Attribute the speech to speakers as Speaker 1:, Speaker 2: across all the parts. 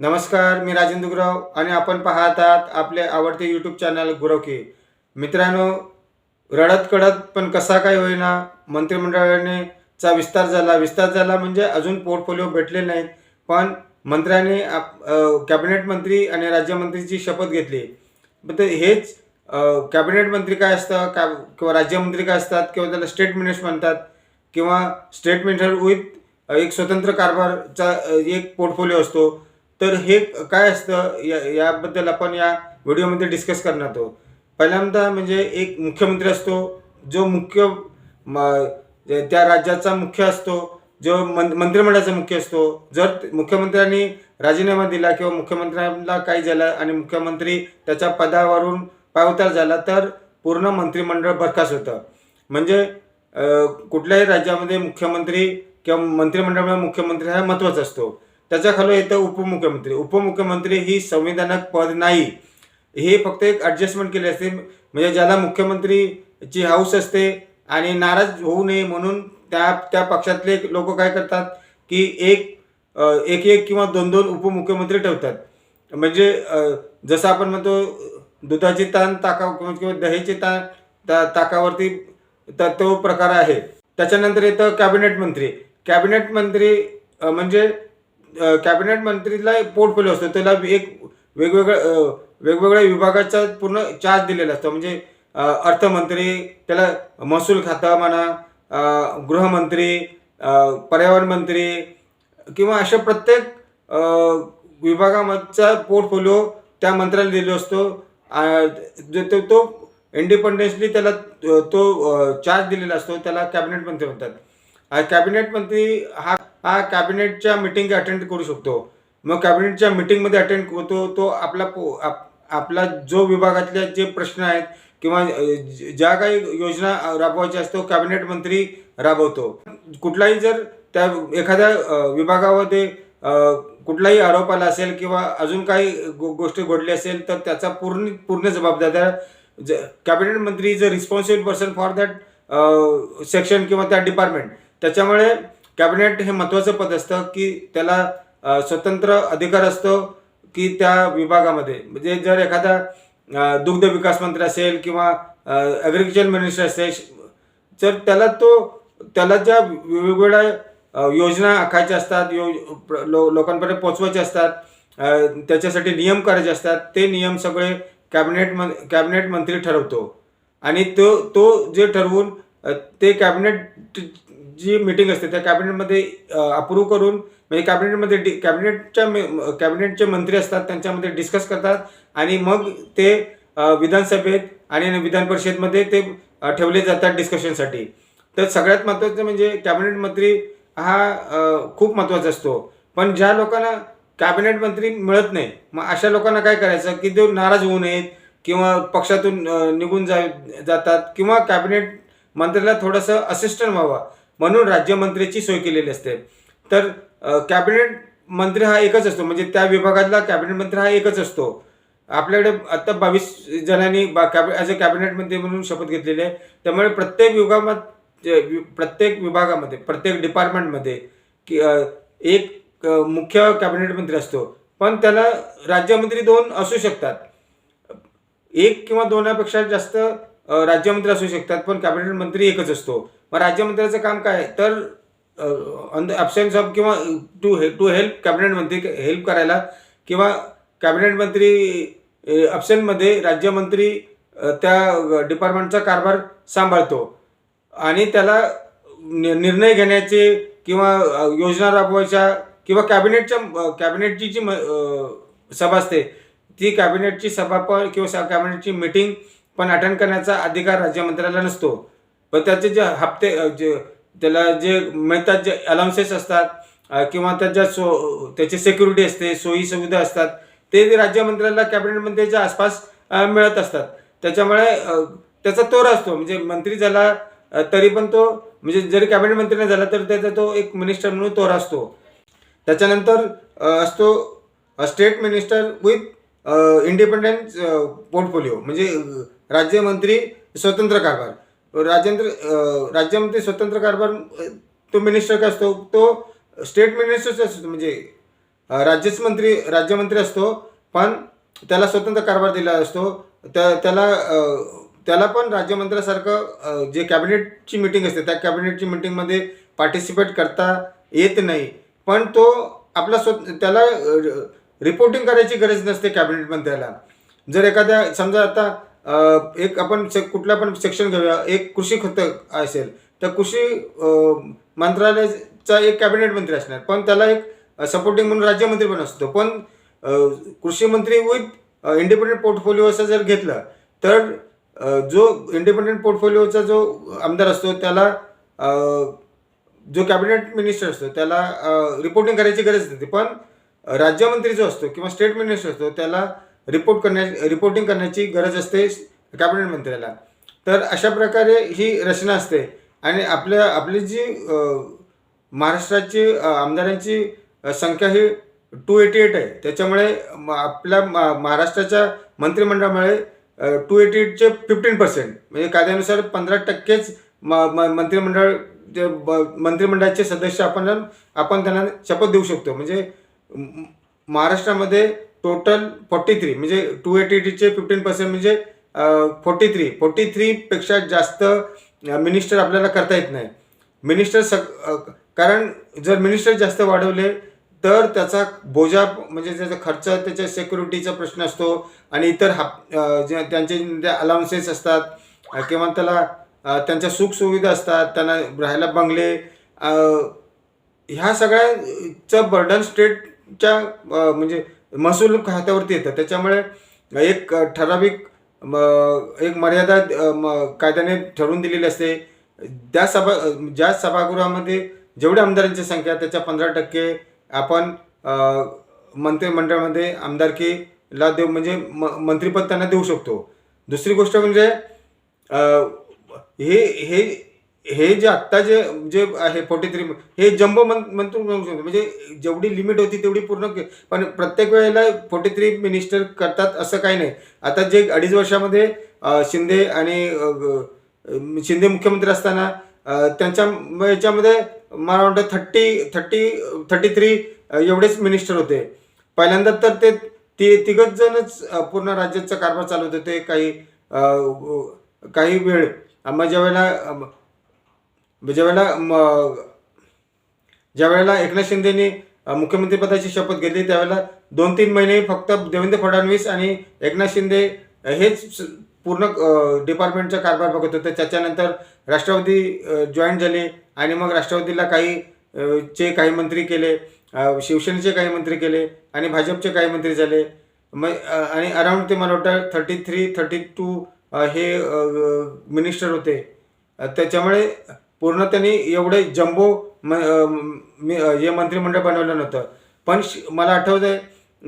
Speaker 1: नमस्कार मी राजेंद्र गुरव आणि आपण पाहत आहात आपले आवडते यूट्यूब चॅनल गुरव मित्रांनो रडत कडत पण कसा काय होईना मंत्रिमंडळाने चा विस्तार झाला. विस्तार झाला म्हणजे अजून पोर्टफोलिओ भेटले नाहीत पण मंत्र्यांनी आप कॅबिनेट मंत्री आणि राज्यमंत्रीची शपथ घेतली. तर ते हेच कॅबिनेट मंत्री काय असतं का किंवा राज्यमंत्री काय असतात किंवा त्याला स्टेट मिनिस्टर म्हणतात किंवा स्टेट मिनिस्टर विथ एक स्वतंत्र कारभारचा एक पोर्टफोलिओ असतो. तर हे काय असतं? या याबद्दल आपण या व्हिडिओमध्ये डिस्कस करणार आहोत. पहिल्यांदा म्हणजे एक मुख्यमंत्री असतो जो मुख्य म- त्या राज्याचा मुख्य असतो जो मं मंत्रिमंडळाचा मुख्य असतो. जर मुख्यमंत्र्यांनी राजीनामा दिला किंवा मुख्यमंत्र्यांना काही झालं आणि मुख्यमंत्री त्याच्या पदावरून पायउतार झाला तर पूर्ण मंत्रिमंडळ बरखास्त होतं. म्हणजे कुठल्याही राज्यामध्ये मुख्यमंत्री किंवा मंत्रिमंडळामध्ये मुख्यमंत्री हा महत्त्वाचा असतो. त्याच्याखालो येतं उपमुख्यमंत्री. उपमुख्यमंत्री ही संविधानक पद नाही. हे फक्त एक ॲडजस्टमेंट केली असते. म्हणजे ज्याला मुख्यमंत्रीची हाऊस असते आणि नाराज होऊ नये म्हणून त्या त्या पक्षातले लोक काय करतात की एक एक एक किंवा दोन दोन उपमुख्यमंत्री ठेवतात. म्हणजे जसं आपण म्हणतो दुधाची ताण ताका किंवा दहीची ताण ता ताकावरती तर तो प्रकार आहे. त्याच्यानंतर येतं कॅबिनेट मंत्री. कॅबिनेट मंत्री म्हणजे कॅबिनेट मंत्रीला एक पोर्टफोलिओ असतो. त्याला एक वेगवेगळ्या वेगवेगळ्या विभागाचा पूर्ण चार्ज दिलेला असतो. म्हणजे अर्थमंत्री त्याला महसूल खातं म्हणा गृहमंत्री पर्यावरण मंत्री किंवा अशा प्रत्येक विभागामधचा पोर्टफोलिओ त्या मंत्र्याला दिलेला असतो. जो तो तो इंडिपेंडेंटली त्याला तो चार्ज दिलेला असतो. त्याला कॅबिनेट मंत्री म्हणतात. हा कॅबिनेट मंत्री हा हा कॅबिनेटच्या मिटिंग अटेंड करू शकतो. मग कॅबिनेटच्या मिटिंगमध्ये अटेंड होतो तो आपला पो आप आपला जो विभागातले जे प्रश्न आहेत किंवा ज- ज्या काही योजना राबवायच्या असतो कॅबिनेट मंत्री राबवतो. कुठलाही जर त्या एखाद्या विभागामध्ये कुठलाही आरोप आला असेल किंवा अजून काही गो गोष्टी घडली असेल तर त्याचा पूर्ण पूर्ण जबाबदार the cabinet mantri is a responsible person for that section किंवा त्या डिपार्टमेंट त्याच्यामुळे कॅबिनेट हे महत्त्वाचं पद असतं की त्याला स्वतंत्र अधिकार असतो की त्या विभागामध्ये. म्हणजे जर एखादा दुग्ध विकास मंत्री असेल किंवा ॲग्रिकल्चर मिनिस्टर असेल तर त्याला तो त्याला ज्या वेगवेगळ्या योजना आखायच्या असतात यो लो लोकांपर्यंत पोचवायचे असतात त्याच्यासाठी नियम करायचे असतात ते नियम सगळे कॅबिनेट मं कॅबिनेट मंत्री ठरवतो. आणि तो तो जे ठरवून ते कॅबिनेट जी मीटिंग असते त्या कॅबिनेटमध्ये अप्रूव्ह करून म्हणजे कॅबिनेटमध्ये डि कॅबिनेटच्या मे- कॅबिनेटचे मंत्री असतात त्यांच्यामध्ये डिस्कस करतात आणि मग ते विधानसभेत आणि विधान परिषदमध्ये ते ठेवले जातात डिस्कशनसाठी तर सगळ्यात महत्त्वाचं म्हणजे कॅबिनेट मंत्री हा खूप महत्त्वाचा असतो. पण ज्या लोकांना कॅबिनेट मंत्री मिळत नाही मग अशा लोकांना काय करायचं? की ते नाराज होऊ नयेत किंवा पक्षातून निघून जा जातात किंवा कॅबिनेट मंत्र्याला थोडंसं असिस्टंट व्हावं म्हणून राज्यमंत्र्याची सोय केलेली असते. तर कॅबिनेट मंत्री हा एकच असतो. म्हणजे त्या विभागातला कॅबिनेट मंत्री हा एकच असतो. आपल्याकडे आता बावीस जणांनी बा कॅबि ॲज अ कॅबिनेट मंत्री म्हणून शपथ घेतलेली आहे. त्यामुळे प्रत्येक विभागात प्रत्येक विभागामध्ये प्रत्येक डिपार्टमेंटमध्ये की एक मुख्य कॅबिनेट मंत्री असतो. पण त्याला राज्यमंत्री दोन असू शकतात. एक किंवा दोनापेक्षा जास्त राज्यमंत्री असू शकतात पण कॅबिनेट मंत्री एकच असतो मग राज्यमंत्र्याचं काम काय आहे? तर ऑन द ॲबसेन्स ऑफ किंवा टू हे टू हेल्प कॅबिनेट मंत्री हेल्प करायला किंवा कॅबिनेट मंत्री ॲबसेंटमध्ये राज्यमंत्री त्या डिपार्टमेंटचा कारभार सांभाळतो आणि त्याला नि- निर्णय घेण्याचे किंवा योजना राबवायच्या किंवा कॅबिनेटच्या कॅबिनेटची जी म- सभा असते ती कॅबिनेटची सभा पण किंवा कॅबिनेटची मीटिंग पण अटेंड करण्याचा अधिकार राज्यमंत्र्याला नसतो. पण त्याचे जे हप्ते जे त्याला जे मिळतात जे अलाउन्सेस असतात किंवा त्याच्या सो त्याची सिक्युरिटी असते सोयी सुविधा असतात ते राज्यमंत्र्याला कॅबिनेटमंत्र्याच्या आसपास मिळत असतात. त्याच्यामुळे त्याचा तोर असतो. म्हणजे मंत्री झाला तरी पण तो म्हणजे जरी कॅबिनेट मंत्री नाही झाला तर त्याचा तो एक मिनिस्टर म्हणून तोर असतो. त्याच्यानंतर असतो state minister with independent portfolio म्हणजे राज्यमंत्री स्वतंत्र कारभार. राजेंद्र राज्यमंत्री स्वतंत्र कारभार तो मिनिस्टर काय असतो? तो स्टेट मिनिस्टरच असतो म्हणजे राज्यच मंत्री राज्यमंत्री असतो पण त्याला स्वतंत्र कारभार दिला असतो. त्या त्याला त्याला पण राज्यमंत्र्यासारखं जे कॅबिनेटची मिटिंग असते त्या कॅबिनेटची मिटिंगमध्ये पार्टिसिपेट करता येत नाही. पण तो आपला स्व त्याला रिपोर्टिंग करायची गरज नसते कॅबिनेट मंत्र्याला जर एखाद्या समजा आता एक आपण से कुठला पण सेक्शन घेऊया. एक कृषी खत असेल तर कृषी मंत्रालयाचा एक कॅबिनेट मंत्री असणार. पण त्याला एक सपोर्टिंग म्हणून राज्यमंत्री पण असतो. पण कृषी मंत्री विथ इंडिपेंडेंट पोर्टफोलिओ असं जर घेतलं तर जो इंडिपेंडेंट पोर्टफोलिओचा जो आमदार असतो त्याला जो कॅबिनेट मिनिस्टर असतो त्याला रिपोर्टिंग करायची गरज नसते. पण राज्यमंत्री जो असतो किंवा स्टेट मिनिस्टर असतो त्याला रिपोर्ट करण्या रिपोर्टिंग करण्याची गरज असते कॅबिनेट मंत्र्याला. तर अशा प्रकारे ही रचना असते. आणि आपल्या आपली जी महाराष्ट्राची आमदारांची संख्या ही टू एटी एट आहे. त्याच्यामुळे म- आपल्या मा- महाराष्ट्राच्या मंत्रिमंडळामुळे टू एटी एटचे फिफ्टीन पर्सेंट म्हणजे कायद्यानुसार पंधरा टक्केच म म- मंत्रिमंडळ जे मंत्रिमंडळाचे सदस्य आपण आपण त्यांना शपथ देऊ शकतो. म्हणजे महाराष्ट्रामध्ये टोटल फोर्टी थ्री म्हणजे टू एटी एटीचे फिफ्टीन पर्सेंट म्हणजे फोर्टी थ्री फोर्टी थ्रीपेक्षा जास्त मिनिस्टर आपल्याला करता येत नाही. मिनिस्टर सग कारण जर मिनिस्टर जास्त वाढवले तर त्याचा बोजा म्हणजे त्याचा खर्च त्याच्या सिक्युरिटीचा प्रश्न असतो आणि इतर हाप जे त्यांचे अलाउन्सेस असतात किंवा त्याला त्यांच्या सुखसुविधा असतात त्यांना राहायला बंगले ह्या सगळ्याचं बर्डन स्टेटच्या म्हणजे महसूल खात्यावरती येतं. त्याच्यामुळे एक ठराविक म, एक मर्यादा म, कायद्याने ठरवून दिलेली असते. त्या सभा ज्या सभागृहामध्ये जेवढ्या आमदारांची संख्या त्याच्या पंधरा टक्के आपण मंत्रिमंडळामध्ये आमदारकीला देऊ म्हणजे म मंत्रिपद त्यांना देऊ शकतो. दुसरी गोष्ट म्हणजे हे हे हे जे आत्ता जे जे आहे फोर्टी थ्री हे जम्बो मन मंत्री म्हणू शकतो. म्हणजे जेवढी लिमिट होती तेवढी पूर्ण पण प्रत्येक वेळेला फोर्टी थ्री मिनिस्टर करतात असं काही नाही. आता जे अडीच वर्षामध्ये शिंदे आणि शिंदे मुख्यमंत्री असताना त्यांच्या याच्यामध्ये मला वाटतं थर्टी थर्टी थर्टी थ्री एवढेच मिनिस्टर होते. पहिल्यांदा तर ते ती तिघच जणच पूर्ण राज्याचा कारभार चालवत होते. काही काही वेळ. मग ज्या वेळेला ज्यावेळेला म- ज्यावेळेला एकनाथ शिंदेनी मुख्यमंत्रीपदाची शपथ घेतली त्यावेळेला दोन तीन महिने फक्त देवेंद्र फडणवीस आणि एकनाथ शिंदे हेच पूर्ण डिपार्टमेंटचा कारभार बघत होते. त्याच्यानंतर राष्ट्रवादी जॉईन झाले आणि मग राष्ट्रवादीला काही चे काही मंत्री केले शिवसेनेचे काही मंत्री केले आणि भाजपचे काही मंत्री झाले. मग आणि अराउंड ते मला वाटतं थर्टी थ्री थर्टी टू हे मिनिस्टर होते त्याच्यामुळे पूर्ण त्यांनी एवढे जम्बो म मी- हे मंत्रिमंडळ बनवलं नव्हतं. पण शि मला आठवतंय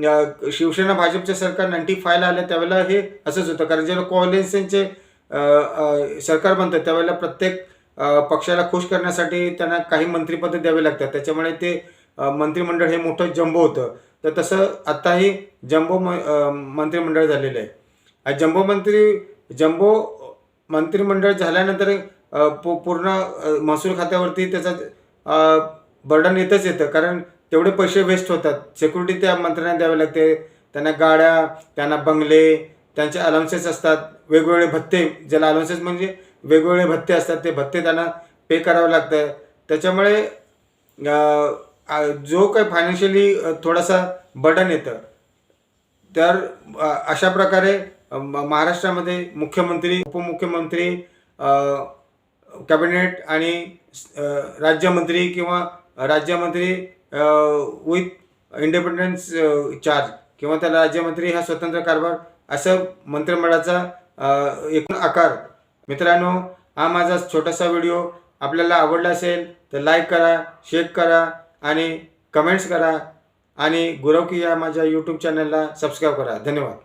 Speaker 1: आहे शिवसेना भाजपचे सरकार नाईन्टी फायला आले त्यावेळेला हे असंच होतं. कारण जेव्हा कॉलेन्सेनचे सरकार बनतं त्यावेळेला प्रत्येक पक्षाला खुश करण्यासाठी त्यांना काही मंत्रिपद द्यावे लागतात. त्याच्यामुळे ते मंत्रिमंडळ हे मोठं जम्बो होतं. तर तसं आत्ताही जम्बो म मंत्रिमंडळ झालेलं आहे. जम्बो मंत्री जम्बो मंत्रिमंडळ झाल्यानंतर पू पूर्ण महसूल खात्यावरती त्याचा बर्डन येतच येतं. कारण तेवढे पैसे वेस्ट होतात. सिक्युरिटी त्या मंत्र्यांना द्यावे लागते. त्यांना गाड्या त्यांना बंगले त्यांचे अलाउन्सेस असतात. वेगवेगळे भत्ते ज्याला अलाउन्सेस म्हणजे वेगवेगळे भत्ते असतात ते भत्ते त्यांना पे करावं लागतं. त्याच्यामुळे जो काही फायनान्शियली थोडासा बर्डन येतं. तर अशा प्रकारे म- महाराष्ट्रामध्ये मुख्यमंत्री उपमुख्यमंत्री कॅबिनेट आणि राज्यमंत्री किंवा राज्यमंत्री विथ इंडिपेंडन्स चार्ज किंवा त्याला राज्यमंत्री हा स्वतंत्र कारभार असं मंत्रिमंडळाचा एकूण आकार. मित्रांनो हा माझा छोटासा व्हिडिओ आपल्याला आवडला असेल तर लाईक करा शेअर करा आणि कमेंट्स करा आणि गुरवकी या माझ्या यूट्यूब चॅनलला सबस्क्राईब करा. धन्यवाद.